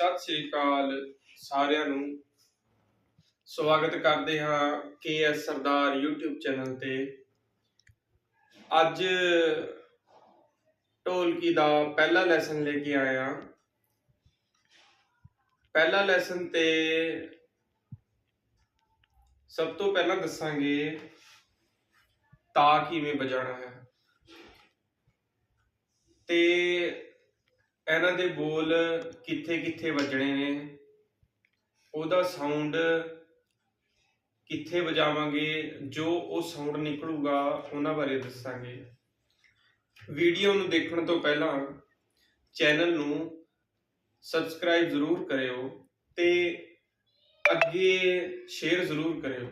ਸਤਿ ਸ਼੍ਰੀ ਅਕਾਲ ਸਾਰਿਆਂ ਨੂੰ। ਸਵਾਗਤ ਕਰਦੇ ਹਾਂ ਕੇਐਸ ਸਰਦਾਰ YouTube ਚੈਨਲ ਤੇ। ਅੱਜ ਢੋਲਕੀ ਦਾ ਪਹਿਲਾ ਲੈਸਨ ਲੈ ਕੇ ਆਇਆ ਪਹਿਲਾ ਲੈਸਨ ਤੇ ਸਭ ਤੋਂ ਪਹਿਲਾਂ ਦੱਸਾਂਗੇ ਤਾ ਕਿਵੇਂ ਵਜਾਉਣਾ ਹੈ। ਤੇ ਇਹਨਾਂ ਦੇ ਬੋਲ ਕਿੱਥੇ ਕਿੱਥੇ ਵੱਜਣੇ ਨੇ? ਉਹਦਾ ਸਾਊਂਡ ਕਿੱਥੇ ਵਜਾਵਾਂਗੇ? ਜੋ ਉਹ ਸਾਊਂਡ ਨਿਕਲੂਗਾ, ਉਹਨਾਂ ਬਾਰੇ ਦੱਸਾਂਗੇ। ਵੀਡੀਓ ਨੂੰ ਦੇਖਣ ਤੋਂ ਪਹਿਲਾਂ ਚੈਨਲ ਨੂੰ ਸਬਸਕ੍ਰਾਈਬ ਜ਼ਰੂਰ ਕਰਿਓ ਤੇ ਅੱਗੇ ਸ਼ੇਅਰ ਜ਼ਰੂਰ ਕਰਿਓ।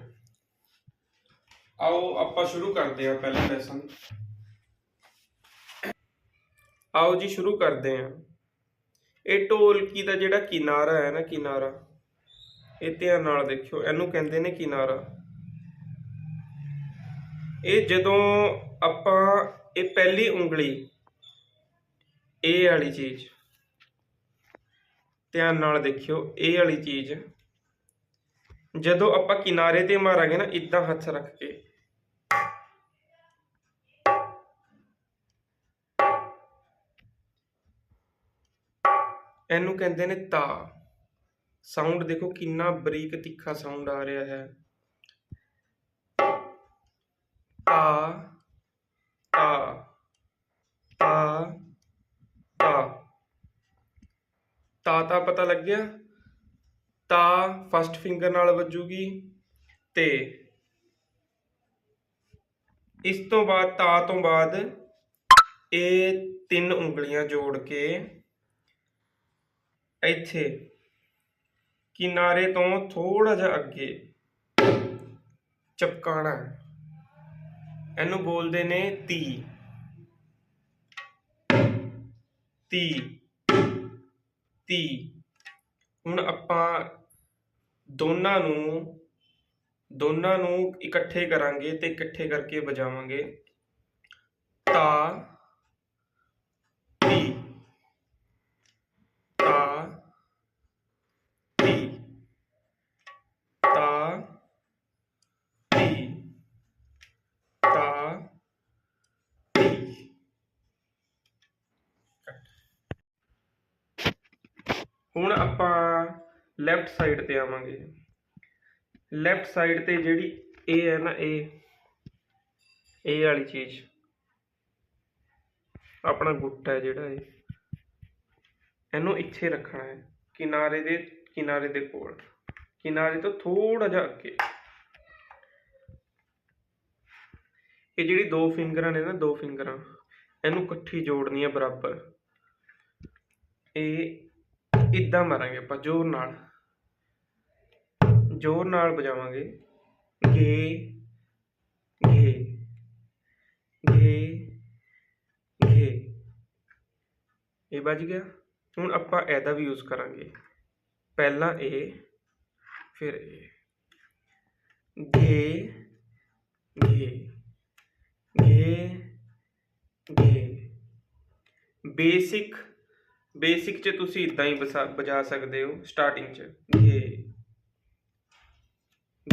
ਆਓ, ਆਪਾਂ ਸ਼ੁਰੂ ਕਰਦੇ ਹਾਂ ਪਹਿਲਾ ਲੈਸਨ ਆਓ ਜੀ, ਸ਼ੁਰੂ ਕਰਦੇ ਹਾਂ। ਇਹ ਢੋਲਕੀ ਦਾ ਜਿਹੜਾ ਕਿਨਾਰਾ ਹੈ ਨਾ ਕਿਨਾਰਾ, ਇਹ ਧਿਆਨ ਨਾਲ ਦੇਖਿਓ, ਇਹਨੂੰ ਕਹਿੰਦੇ ਨੇ ਕਿਨਾਰਾ। ਇਹ ਜਦੋਂ ਆਪਾਂ ਇਹ ਪਹਿਲੀ ਉਂਗਲੀ ਇਹ ਵਾਲੀ ਚੀਜ਼, ਧਿਆਨ ਨਾਲ ਦੇਖਿਓ ਇਹ ਵਾਲੀ ਚੀਜ਼, ਜਦੋਂ ਆਪਾਂ ਕਿਨਾਰੇ ਤੇ ਮਾਰਾਂਗੇ ਨਾ ਇਦਾਂ ਹੱਥ ਰੱਖ ਕੇ ਇਹਨੂੰ ਕਹਿੰਦੇ ਨੇ ਤਾ। ਸਾਊਂਡ ਦੇਖੋ ਕਿੰਨਾ ਬਰੀਕ ਤਿੱਖਾ ਸਾਊਂਡ ਆ ਰਿਹਾ ਹੈ। ਤਾ ਤਾ ਤਾ ਤਾ। ਤਾ ਤਾ ਪਤਾ ਲੱਗਿਆ ਤਾ ਫਸਟ ਫਿੰਗਰ ਨਾਲ ਵੱਜੂਗੀ ਤੇ ਇਸ ਤੋਂ ਬਾਅਦ ਤਾ ਤੋਂ ਬਾਅਦ ਇਹ ਤਿੰਨ ਉਂਗਲੀਆਂ ਜੋੜ ਕੇ ਇੱਥੇ ਕਿਨਾਰੇ ਤੋਂ ਥੋੜਾ ਜਿਹਾ ਅੱਗੇ ਚਪਕਾਣਾ ਇਹਨੂੰ ਬੋਲਦੇ ਨੇ ਤੀ ਤੀ ਤੀ ਹੁਣ ਆਪਾਂ ਦੋਨਾਂ ਨੂੰ ਦੋਨਾਂ ਨੂੰ ਇਕੱਠੇ ਕਰਾਂਗੇ ਤੇ ਇਕੱਠੇ ਕਰਕੇ ਵਜਾਵਾਂਗੇ। ਤਾ ਹੁਣ ਆਪਾਂ ਲੈਫਟ ਸਾਈਡ ਤੇ ਆਵਾਂਗੇ। ਲੈਫਟ ਸਾਈਡ ਤੇ ਜਿਹੜੀ ਇਹ ਹੈ ਨਾ ਇਹ ਇਹ ਵਾਲੀ ਚੀਜ਼, ਆਪਣਾ ਗੁੱਟ ਹੈ ਜਿਹੜਾ ਇਹ। ਇਹਨੂੰ ਇੱਥੇ ਰੱਖਣਾ ਹੈ, ਕਿਨਾਰੇ ਦੇ ਕਿਨਾਰੇ ਦੇ ਕੋਲ। ਕਿਨਾਰੇ ਤੋਂ ਥੋੜਾ ਜਿਹਾ ਅੱਗੇ। ਇਹ ਜਿਹੜੀ ਦੋ ਫਿੰਗਰਾਂ ਨੇ ਨਾ, ਦੋ ਫਿੰਗਰਾਂ, ਇਹਨੂੰ ਇਕੱਠੀ ਜੋੜਨੀ ਹੈ ਬਰਾਬਰ। ਇਹ ਇਦਾਂ ਮਾਰਾਂਗੇ ਆਪਾਂ, ਜ਼ੋਰ ਨਾਲ। ਜ਼ੋਰ ਨਾਲ ਵਜਾਵਾਂਗੇ। ਗੇ ਗੇ ਗੇ ਗੇ। ਇਹ ਵੱਜ ਗਿਆ। ਹੁਣ ਆਪਾਂ ਇਹਦਾ ਵੀ ਯੂਜ਼ ਕਰਾਂਗੇ। ਪਹਿਲਾਂ ਇਹ ਫਿਰ ਇਹ ਗੇ ਗੇ ਗੇ ਗੇ। ਬੇਸਿਕ ਬੇਸਿਕ ਚ ਤੁਸੀਂ ਇਦਾਂ ਹੀ ਵਸਾ- ਵਜਾ ਸਕਦੇ ਹੋ ਸਟਾਰਟਿੰਗ ਚ। ਗੇ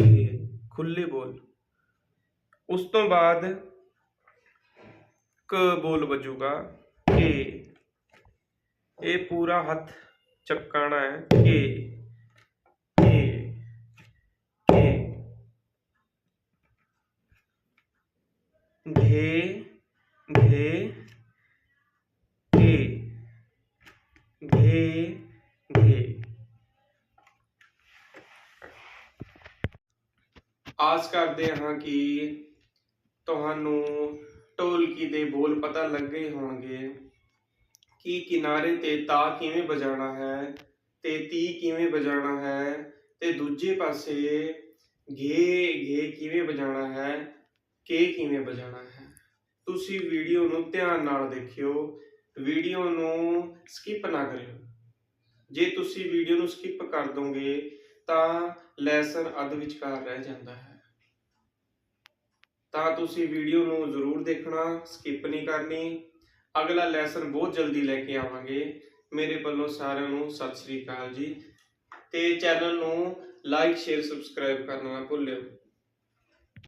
ਗੇ ਖੁੱਲੇ ਬੋਲ। ਉਸ ਤੋਂ ਬਾਅਦ ਕ ਬੋਲ ਵੱਜੂਗਾ ਕੇ ਇਹ ਪੂਰਾ ਹੱਥ ਚੱਕਾਣਾ ਹੈ ਕੇ ਕੇ ਕੇ ਘੇ। ਆਸ ਕਰਦੇ ਹਾਂ ਕਿ ਤੁਹਾਨੂੰ ਢੋਲਕੀ ਦੇ ਬੋਲ ਪਤਾ ਲੱਗੇ ਹੋਣਗੇ ਕਿ ਕਿਨਾਰੇ ਤੇ ਤਾ ਕਿਵੇਂ ਵਜਾਣਾ ਹੈ, ਤੇ ਤੀ ਕਿਵੇਂ ਵਜਾਣਾ ਹੈ, ਤੇ ਦੂਜੇ ਪਾਸੇ ਗੇ ਗੇ ਕਿਵੇਂ ਵਜਾਣਾ ਹੈ, ਕੇ ਕਿਵੇਂ ਵਜਾਣਾ ਹੈ। ਤੁਸੀਂ ਵੀਡੀਓ ਨੂੰ ਧਿਆਨ ਨਾਲ ਦੇਖਿਓ, ਵੀਡੀਓ ਨੂੰ ਸਕਿਪ ਨਾ ਕਰਿਓ। ਜੇ ਤੁਸੀਂ ਵੀਡੀਓ ਨੂੰ ਸਕਿਪ ਕਰ ਦੋਗੇ ਤਾਂ ਲੈਸਨ ਅੱਧ ਵਿਚਕਾਰ ਰਹਿ ਜਾਂਦਾ ਹੈ। ਤਾਂ ਤੁਸੀਂ ਵੀਡੀਓ ਨੂੰ ਜ਼ਰੂਰ ਦੇਖਣਾ ਸਕਿਪ ਨਹੀਂ ਕਰਨੀ। ਅਗਲਾ ਲੈਸਨ ਬਹੁਤ ਜਲਦੀ ਲੈ ਕੇ ਆਵਾਂਗੇ। ਮੇਰੇ ਵੱਲੋਂ ਸਾਰਿਆਂ ਨੂੰ ਸਤਿ ਸ੍ਰੀ ਅਕਾਲ ਜੀ। ਤੇ ਚੈਨਲ ਨੂੰ ਲਾਈਕ ਸ਼ੇਅਰ ਸਬਸਕ੍ਰਾਈਬ ਕਰਨਾ ਨਾ ਭੁੱਲਿਓ।